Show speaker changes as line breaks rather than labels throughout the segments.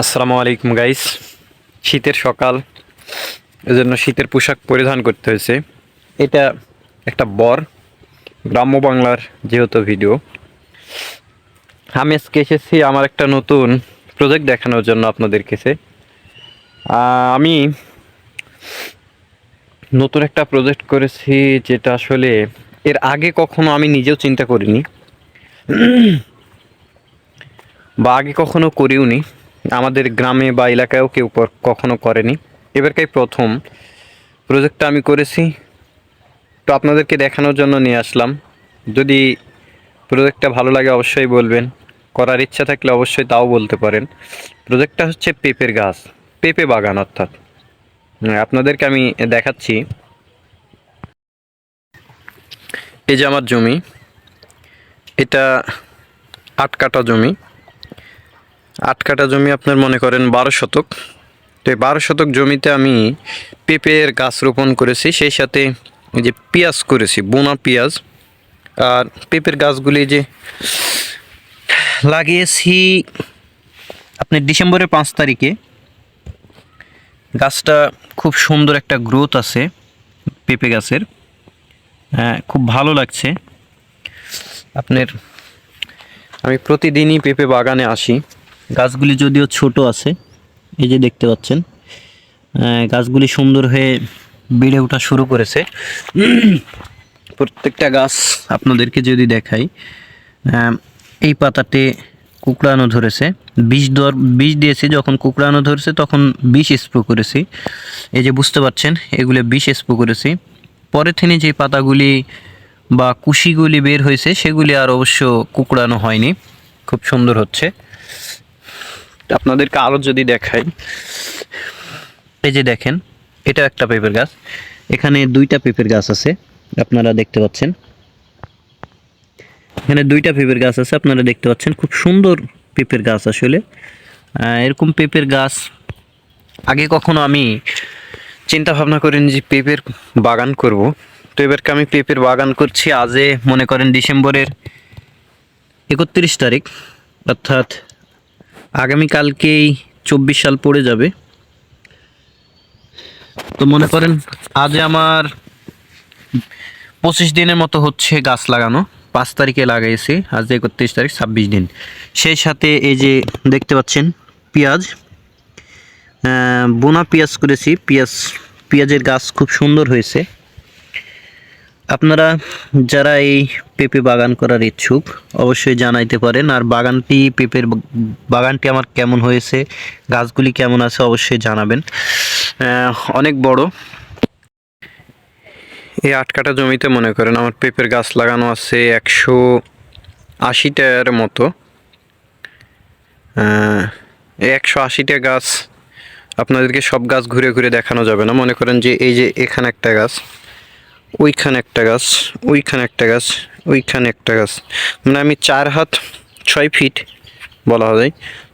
আসসালামু আলাইকুম গাইস শীতের সকাল। এজন্য শীতের পোশাক পরিধান করতে হয়েছে। এটা একটা বর, গ্রাম্য বাংলার যেহেতু ভিডিও আমি আজকে এসেছি আমার একটা নতুন প্রজেক্ট দেখানোর জন্য আপনাদের কাছে। আমি নতুন একটা প্রজেক্ট করেছি যেটা আসলে এর আগে কখনো আমি নিজেও চিন্তা করিনি। বা আগে কখনো করিওনি। আমাদের গ্রামে বা এলাকায়ও কেউ কখনো করেনি। এবারকাই প্রথম প্রজেক্টটা আমি করেছি। তো আপনাদেরকে দেখানোর জন্য নিয়ে আসলাম। যদি প্রজেক্টটা ভালো লাগে অবশ্যই বলবেন। করার ইচ্ছা থাকলে অবশ্যই তাও বলতে পারেন। প্রজেক্টটা হচ্ছে পেঁপের গাছ পেঁপে বাগান অর্থাৎ। হ্যাঁ, আপনাদেরকে আমি দেখাচ্ছি। এই যে আমার জমি এটা আট কাটা জমি। আট কাটা জমি আপনার মনে করেন বারো শতক। তো এই বারো শতক জমিতে আমি পেঁপের গাছ রোপণ করেছি, সেই সাথে যে পেঁয়াজ করেছি, বোনা পেঁয়াজ। আর পেঁপের গাছগুলি যে লাগিয়েছি আপনি ডিসেম্বরের পাঁচ তারিখে। গাছটা খুব সুন্দর একটা গ্রোথ আছে পেঁপে গাছের। হ্যাঁ খুব ভালো লাগছে। আপনার আমি প্রতিদিনই পেঁপে বাগানে আসি। গাছগুলি যদিও ছোট আছে, এই যে দেখতে পাচ্ছেন গাছগুলি সুন্দর হয়ে বেড়ে ওঠা শুরু করেছে। প্রত্যেকটা গাছ আপনাদেরকে যদি দেখাই এই পাতাতে কুকড়ানো ধরেছে, বিষ দর, বিষ দিয়েছি, যখন কুকড়ানো ধরেছে তখন বিষ স্প্রো করেছি। এই যে বুঝতে পারছেন, এগুলো বিষ স্প্রো করেছি। পরে থেকে যে পাতাগুলি বা কুশিগুলি বের হয়েছে, সেগুলি আর অবশ্য কুকড়ানো হয়নি। খুব সুন্দর হচ্ছে। আপনাদেরকে আরও যদি দেখাই। এই যে দেখেন এটা একটা পেঁপের গাছ। এখানে দুইটা পেঁপের গাছ আছে, আপনারা দেখতে পাচ্ছেন। এখানে দুইটা পেঁপের গাছ আছে, আপনারা দেখতে পাচ্ছেন, খুব সুন্দর পেঁপের গাছ আসলে। এরকম পেঁপের গাছ, আগে কখনো আমি চিন্তা ভাবনা করিনি যে পেঁপের বাগান করব। তো এবারকে আমি পেঁপের বাগান করছি, আজে মনে করেন ডিসেম্বরের একত্রিশ তারিখ, অর্থাৎ আগামীকালকেই চব্বিশ সাল পড়ে যাবে। তো মনে করেন, আজ আমার পঁচিশ দিনের মতো হচ্ছে গাছ লাগানো। পাঁচ তারিখে লাগাইছি, আজ একত্রিশ তারিখ, ছাব্বিশ দিন। সেই সাথে এই যে দেখতে পাচ্ছেন পেঁয়াজ। বোনা পেঁয়াজ করেছি, পেঁয়াজ, পেঁয়াজের গাছ খুব সুন্দর হয়েছে। আপনারা যারা এই পেঁপে বাগান করার ইচ্ছুক, অবশ্যই জানাইতে পারেন। আর বাগানটি, পেঁপের বাগানটি আমার কেমন হয়েছে, গাছগুলি কেমন আছে অবশ্যই জানাবেন। অনেক বড়। এই আট কাটা জমিতে মনে করেন আমার পেঁপের গাছ লাগানো আছে একশো আশিটার মতো। একশো আশিটা গাছ আপনাদেরকে সব গাছ ঘুরে ঘুরে দেখানো যাবে না। মনে করেন যে এই যে এখানে একটা গাছ। ওইখানে একটা গাছ, ওইখানে একটা গাছ, ওইখানে একটা গাছ। মানে আমি চার হাত ছয় ফিট বলা যায়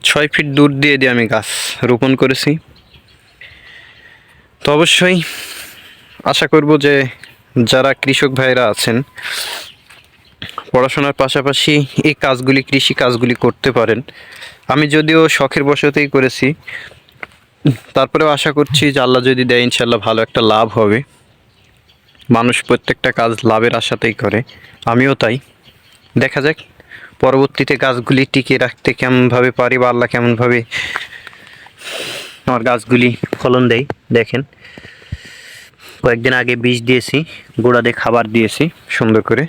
ছয় ফিট দূর দিয়ে দিয়ে আমি গাছ রোপণ করেছি। তো অবশ্যই আশা করব যে যারা কৃষক ভাইরা আছেন, পড়াশোনার পাশাপাশি এই কাজগুলি, কৃষি কাজগুলি করতে পারেন। আমি যদিও শখের বশতেই করেছি, তারপরেও আশা করছি যে আল্লাহ যদি দেয় ইনশাল্লাহ ভালো একটা লাভ হবে। মানুষ প্রত্যেকটা কাজ লাভের আশাতেই করে। আমিও তাই। দেখা যাক পরবর্তীতে গাছগুলি টিকিয়ে রাখতে কেমনভাবে পারি বা আল্লাহ কেমনভাবে আমার গাছগুলি ফলন দেয়, দেখেন। কয়েকদিন আগে বীজ দিয়েছি গোড়া দিয়ে খাবার দিয়েছি সুন্দর করে।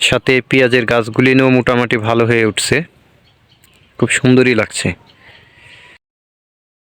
সাথে পেঁয়াজের গাছগুলি নিয়েও মোটামুটি ভালো হয়ে উঠছে। খুব সুন্দরই লাগছে।